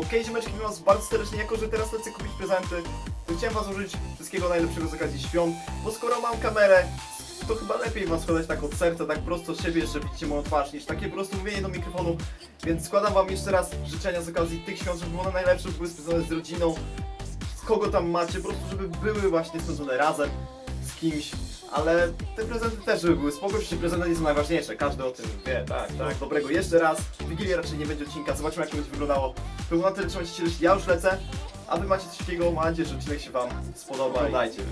Okej, ziomeczki, witam was bardzo serdecznie, jako że teraz lecę kupić prezenty, to chciałem was użyć wszystkiego najlepszego z okazji świąt, bo skoro mam kamerę, to chyba lepiej wam składać tak od serca, tak prosto z siebie, że widzicie moją twarz, niż takie po prostu mówienie do mikrofonu, więc składam wam jeszcze raz życzenia z okazji tych świąt, żeby one najlepsze były spędzone z rodziną, z kogo tam macie, po prostu żeby były właśnie spędzone razem, kimś, ale te prezenty też żeby były spoko, oczywiście prezenty nie są najważniejsze, każdy o tym wie, tak, tak. Dobrego jeszcze raz, w Wigilię raczej nie będzie odcinka, zobaczymy jak to będzie wyglądało. To było na tyle, trzymajcie się, ja już lecę, a wy macie coś takiego, mam nadzieję, że odcinek się wam spodoba, oglądajcie,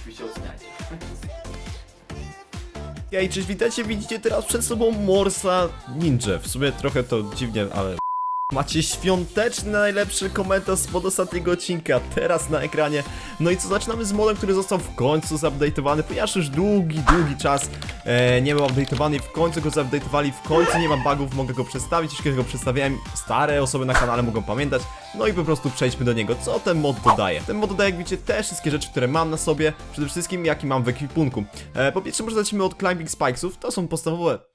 oczywiście oceniajcie. Hej, cześć, witajcie, widzicie teraz przed sobą Morsa Ninja. W sumie trochę to dziwnie, ale... Macie świąteczny najlepszy komentarz spod ostatniego odcinka, teraz na ekranie. No i co, zaczynamy z modem, który został w końcu zupdate'owany, ponieważ już długi, długi czas e, nie był update'owany i w końcu go zupdate'owali, w końcu nie ma bugów, mogę go przedstawić, już kiedy go przedstawiałem, stare osoby na kanale mogą pamiętać. No i po prostu przejdźmy do niego, co ten mod dodaje. Ten mod dodaje, jak widzicie, te wszystkie rzeczy, które mam na sobie, przede wszystkim jaki mam w ekwipunku. E, po pierwsze, może zacznijmy od Climbing Spikesów, to są podstawowe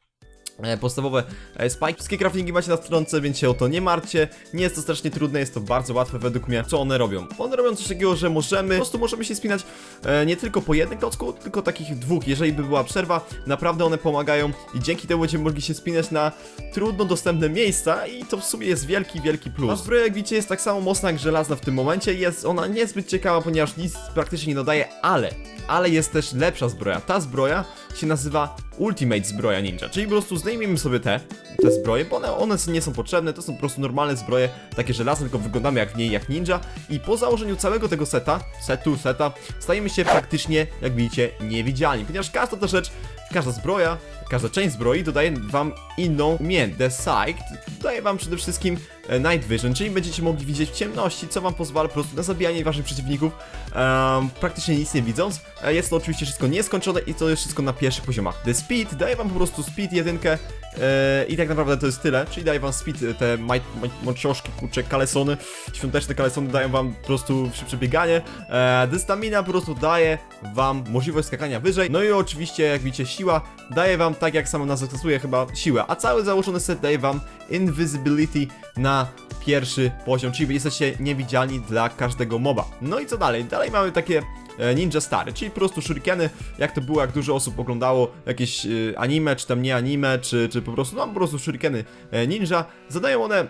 podstawowe e, spike. Wszystkie craftingi macie na stronce, więc się o to nie martcie. Nie jest to strasznie trudne, jest to bardzo łatwe według mnie. Co one robią? One robią coś takiego, że możemy, po prostu możemy się spinać e, nie tylko po jednym klocku, tylko takich dwóch. Jeżeli by była przerwa, naprawdę one pomagają i dzięki temu będziemy mogli się spinać na trudno dostępne miejsca i to w sumie jest wielki, wielki plus. Zbroja, jak widzicie, jest tak samo mocna jak żelazna w tym momencie. Jest ona niezbyt ciekawa, ponieważ nic praktycznie nie dodaje, ale ale jest też lepsza zbroja. Ta zbroja się nazywa Ultimate Zbroja Ninja, czyli po prostu zdejmijmy sobie te, te zbroje, bo one, one nie są potrzebne, to są po prostu normalne zbroje, takie żelazne, tylko wyglądamy jak w niej jak ninja i po założeniu całego tego seta, setu, seta, stajemy się praktycznie, jak widzicie, niewidzialni, ponieważ każda ta rzecz, każda zbroja, każda część zbroi dodaje wam inną umiejętność. The Sight daje wam przede wszystkim Night Vision, czyli będziecie mogli widzieć w ciemności, co wam pozwala po prostu na zabijanie waszych przeciwników, em, praktycznie nic nie widząc. E, Jest to oczywiście wszystko nieskończone i to jest wszystko na pierwszych poziomach. The Speed daje wam po prostu speed jedynkę e, i tak naprawdę to jest tyle, czyli daje wam speed, e, te moczoszki, kurcze, kalesony, świąteczne kalesony dają wam po prostu szybsze bieganie. E, The Stamina po prostu daje wam możliwość skakania wyżej, no i oczywiście jak widzicie siła daje wam, tak jak samo nazwa wskazuje, chyba siłę, a cały założony set daje wam invisibility na pierwszy poziom, czyli jesteście niewidzialni dla każdego moba. No i co dalej? Dalej mamy takie e, ninja stare, czyli po prostu shurikeny, jak to było, jak dużo osób oglądało jakieś e, anime, czy tam nie anime, czy, czy po prostu, no po prostu shurikeny e, ninja, zadają one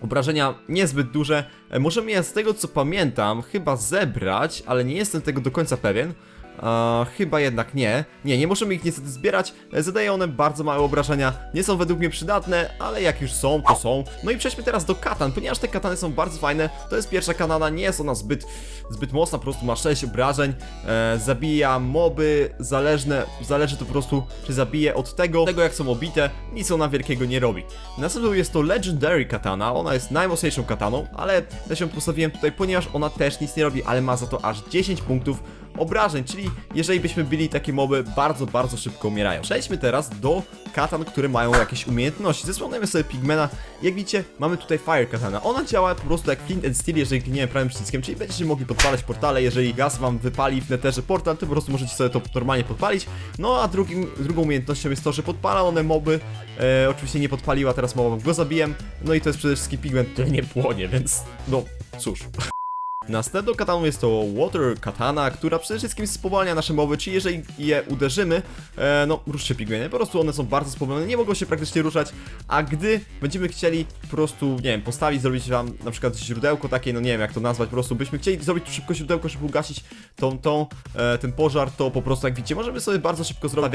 obrażenia niezbyt duże. Możemy je z tego co pamiętam chyba zebrać, ale nie jestem tego do końca pewien. E, chyba jednak nie. Nie, nie możemy ich niestety zbierać. Zadają one bardzo małe obrażenia. Nie są według mnie przydatne, ale jak już są, to są. No i przejdźmy teraz do katan, ponieważ te katany są bardzo fajne. To jest pierwsza kanana, nie jest ona zbyt, zbyt mocna, po prostu ma 6 obrażeń. E, zabija moby zależne, zależy to po prostu, czy zabije od tego, tego jak są obite. Nic ona wielkiego nie robi. Następną jest to Legendary Katana, ona jest najmocniejszą kataną, ale też ją postawiłem tutaj, ponieważ ona też nic nie robi, ale ma za to aż 10 punktów obrażeń, czyli jeżeli byśmy bili takie moby, bardzo, bardzo szybko umierają. Przejdźmy teraz do katan, które mają jakieś umiejętności. Zesłonujemy sobie Pigmana. Jak widzicie, mamy tutaj Fire Katana. Ona działa po prostu jak Flint and Steel, jeżeli klikniemy prawym przyciskiem, czyli będziecie mogli podpalać portale. Jeżeli gaz wam wypali w neterze portal, to po prostu możecie sobie to normalnie podpalić. No a drugim, drugą umiejętnością jest to, że podpala one moby. E, oczywiście nie podpaliła teraz mowa, go zabiłem. No i to jest przede wszystkim pigment, który nie płonie, więc no cóż. Następną kataną jest to Water Katana, która przede wszystkim spowalnia nasze mowy, czyli jeżeli je uderzymy, e, no ruszcie pigmeny, po prostu one są bardzo spowolnione, nie mogą się praktycznie ruszać, a gdy będziemy chcieli po prostu, nie wiem, postawić, zrobić wam na przykład źródełko takie, no nie wiem jak to nazwać, po prostu byśmy chcieli zrobić szybko źródełko, żeby ugasić tą, tą, e, ten pożar, to po prostu jak widzicie, możemy sobie bardzo szybko zrobić,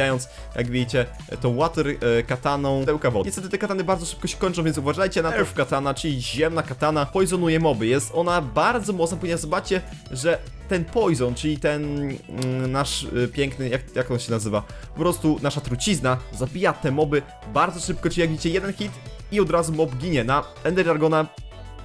jak widzicie, tą Water e, Kataną źródełka wody. Niestety te katany bardzo szybko się kończą, więc uważajcie na Earth Katana, czyli ziemna katana, poisonuje moby, jest ona bardzo mocna, ponieważ zobaczcie, że ten poison, czyli ten mm, nasz y, piękny, jak, jak on się nazywa, po prostu nasza trucizna zabija te moby bardzo szybko, czyli jak widzicie jeden hit i od razu mob ginie. Na Ender Dragona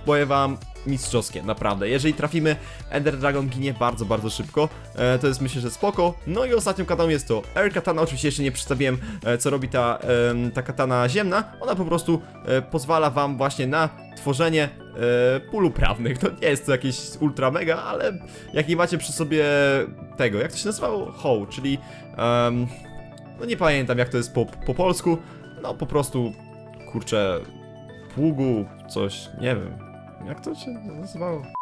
powiem wam mistrzowskie, naprawdę. Jeżeli trafimy, Ender Dragon ginie bardzo, bardzo szybko. E, to jest myślę, że spoko. No i ostatnią kataną jest to Air Katana. Oczywiście jeszcze nie przedstawiłem, e, co robi ta, em, ta katana ziemna. Ona po prostu e, pozwala wam właśnie na tworzenie e, pól uprawnych. To nie jest to jakieś ultra mega, ale jak nie macie przy sobie tego, jak to się nazywało? Hoe, czyli em, no nie pamiętam jak to jest po, po polsku. No po prostu, kurczę, pługu coś, nie wiem. Jak to się nazywało?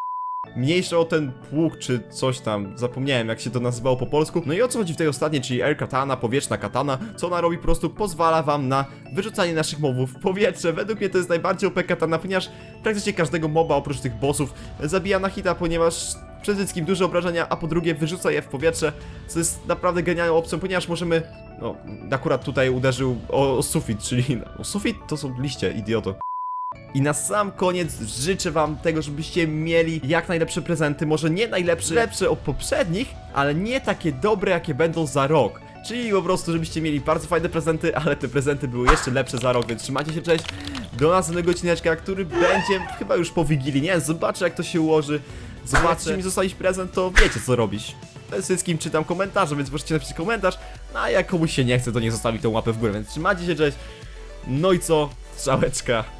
Mniejsze o ten pług, czy coś tam, zapomniałem jak się to nazywało po polsku. No i o co chodzi w tej ostatniej, czyli Air Katana, powietrzna katana, co ona robi po prostu pozwala wam na wyrzucanie naszych mobów w powietrze. Według mnie to jest najbardziej OP katana, ponieważ praktycznie każdego moba oprócz tych bossów zabija na hita, ponieważ przede wszystkim duże obrażenia, a po drugie wyrzuca je w powietrze, co jest naprawdę genialną opcją, ponieważ możemy, no akurat tutaj uderzył o, o sufit, czyli o sufit to są liście, idioto. I na sam koniec życzę wam tego, żebyście mieli jak najlepsze prezenty, może nie najlepsze, lepsze od poprzednich, ale nie takie dobre, jakie będą za rok. Czyli po prostu, żebyście mieli bardzo fajne prezenty, ale te prezenty były jeszcze lepsze za rok, więc trzymajcie się, cześć. Do następnego odcineczka, który będzie chyba już po Wigilii, nie? Zobaczę jak to się ułoży. Zobaczcie mi zostawić prezent, to wiecie co robić. Przede wszystkim czytam komentarze, więc możecie napisać komentarz. No a jak komuś się nie chce, to nie zostawi tą łapę w górę, więc trzymajcie się, cześć. No i co? Strzałeczka.